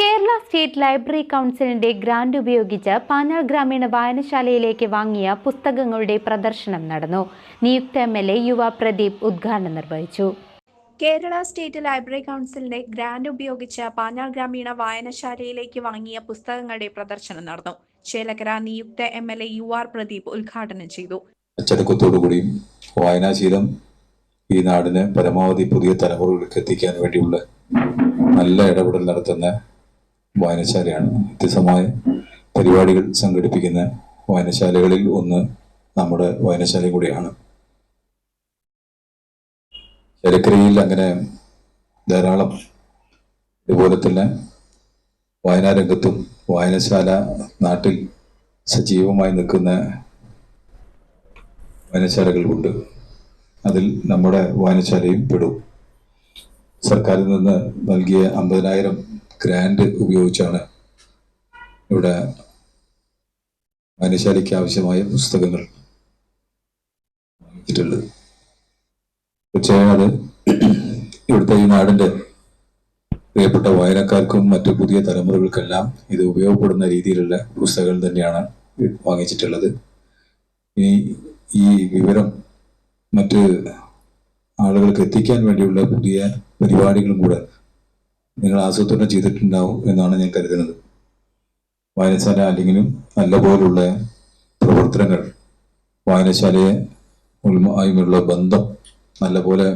Kerala state library കൗൺസിലിന്റെ grant ഉപയോഗിച്ച് പാനാൾ ഗ്രാമീണ വായനശാലയിലേക്ക് വാങ്ങിയ പുസ്തകങ്ങളുടെ പ്രദർശനം നടന്നു. നിയുക്ത എം എൽ എ യുവ പ്രദീപ് ഉദ്ഘാടനം നിർവഹിച്ചു. കേരള സ്റ്റേറ്റ് ലൈബ്രറി കൗൺസിലിന്റെ ഗ്രാന്റ് ഉപയോഗിച്ച് പാനാൾ ഗ്രാമീണ വായനശാലയിലേക്ക് വാങ്ങിയ പുസ്തകങ്ങളുടെ പ്രദർശനം നടന്നു. ചേലക്കര നിയുക്ത M L A U R Pradeep ഉദ്ഘാടനം ചെയ്തു. അച്ചടക്കത്തോടുകൂടിയും വായനാശീലം ഈ നാടിന് പരമാവധി പുതിയ തലമുറകൾക്ക് എത്തിക്കാൻ വേണ്ടിയുള്ള നല്ല ഇടപെടൽ നടത്തുന്ന വായനശാലയാണ്. വ്യത്യസ്തമായ പരിപാടികൾ സംഘടിപ്പിക്കുന്ന വായനശാലകളിൽ ഒന്ന് നമ്മുടെ വായനശാല കൂടിയാണ്. ചേലക്കരയിൽ അങ്ങനെ ധാരാളം ഇതുപോലെ തന്നെ വായനാരംഗത്തും വായനശാല നാട്ടിൽ സജീവമായി നിൽക്കുന്ന വായനശാലകളുണ്ട്. അതിൽ നമ്മുടെ വായനശാലയും പെടും. സർക്കാരിൽ നിന്ന് നൽകിയ അമ്പതിനായിരം ഗ്രാൻഡ് ഉപയോഗിച്ചാണ് ഇവിടെ വായനശാലയ്ക്ക് ആവശ്യമായ പുസ്തകങ്ങൾ വാങ്ങിച്ചിട്ടുള്ളത്. തീർച്ചയായും അത് ഇവിടുത്തെ ഈ നാടിന്റെ പ്രിയപ്പെട്ട വായനക്കാർക്കും മറ്റു പുതിയ തലമുറകൾക്കെല്ലാം ഇത് ഉപയോഗപ്പെടുന്ന രീതിയിലുള്ള പുസ്തകങ്ങൾ തന്നെയാണ് വാങ്ങിച്ചിട്ടുള്ളത്. ഇനി ഈ വിവരം മറ്റ് ആളുകൾക്ക് എത്തിക്കാൻ വേണ്ടിയുള്ള പുതിയ പരിപാടികളും കൂടെ നിങ്ങൾ ആസൂത്രണം ചെയ്തിട്ടുണ്ടാവും എന്നാണ് ഞാൻ കരുതുന്നത്. വായനശാല അല്ലെങ്കിലും നല്ലപോലുള്ള പ്രവർത്തനങ്ങൾ വായനശാലയെ ആയുമുള്ള ബന്ധം നല്ലപോലെ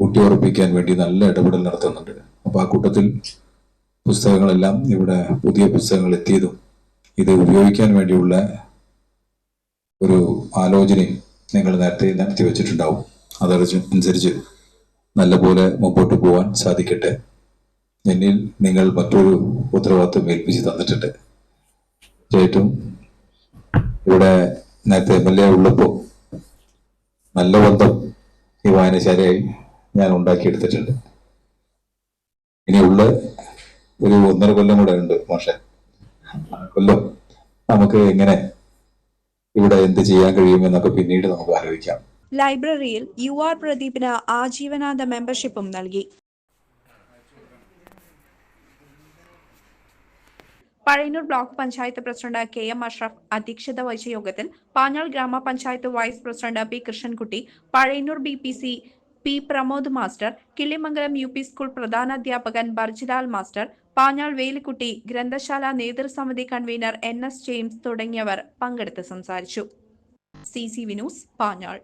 ഊട്ടിയുറപ്പിക്കാൻ വേണ്ടി നല്ല ഇടപെടൽ നടത്തുന്നുണ്ട്. അപ്പോൾ ആ കൂട്ടത്തിൽ പുസ്തകങ്ങളെല്ലാം ഇവിടെ പുതിയ പുസ്തകങ്ങൾ എത്തിയതും ഇത് ഉപയോഗിക്കാൻ വേണ്ടിയുള്ള ഒരു ആലോചനയും നിങ്ങൾ നേരത്തെ നടത്തി വെച്ചിട്ടുണ്ടാവും അതനുസരിച്ച് നല്ലപോലെ മുമ്പോട്ട് പോകാൻ സാധിക്കട്ടെ. എന്നിൽ നിങ്ങൾ മറ്റൊരു ഉത്തരവാദിത്വം ഏൽപ്പിച്ച് തന്നിട്ടുണ്ട്. ചേട്ടും ഇവിടെ നേരത്തെ എം എൽ എ ഉള്ളപ്പോൾ നല്ല ബന്ധം ഈ വായനശാലയായി ഞാൻ ഉണ്ടാക്കിയെടുത്തിട്ടുണ്ട്. ഇനിയുള്ള ഒരു ഒന്നര കൊല്ലം കൂടെ ഉണ്ട് മോശം. കൊല്ലം നമുക്ക് എങ്ങനെ ഇവിടെ എന്ത് ചെയ്യാൻ കഴിയുമെന്നൊക്കെ പിന്നീട് നമുക്ക് ആലോചിക്കാം. ലൈബ്രറിയിൽ യു ആർ പ്രദീപിന് ആജീവനാന്ത മെമ്പർഷിപ്പും നൽകി. Pazhayannur block panchayat president K M Ashraf അധ്യക്ഷത വഹിച്ച യോഗത്തിൽ പാഞ്ഞാൾ ഗ്രാമപഞ്ചായത്ത് vice president P Krishnankutty Pazhayannur B P C P Pramod master Kilimangalam U P school പ്രധാനാധ്യാപകൻ Barjilal master Panjal Velikkutty ഗ്രന്ഥശാല നേതൃസമിതി കൺവീനർ എൻ എസ് ജെയിംസ് തുടങ്ങിയവർ പങ്കെടുത്ത് സംസാരിച്ചു. C C Vinoos Panjal.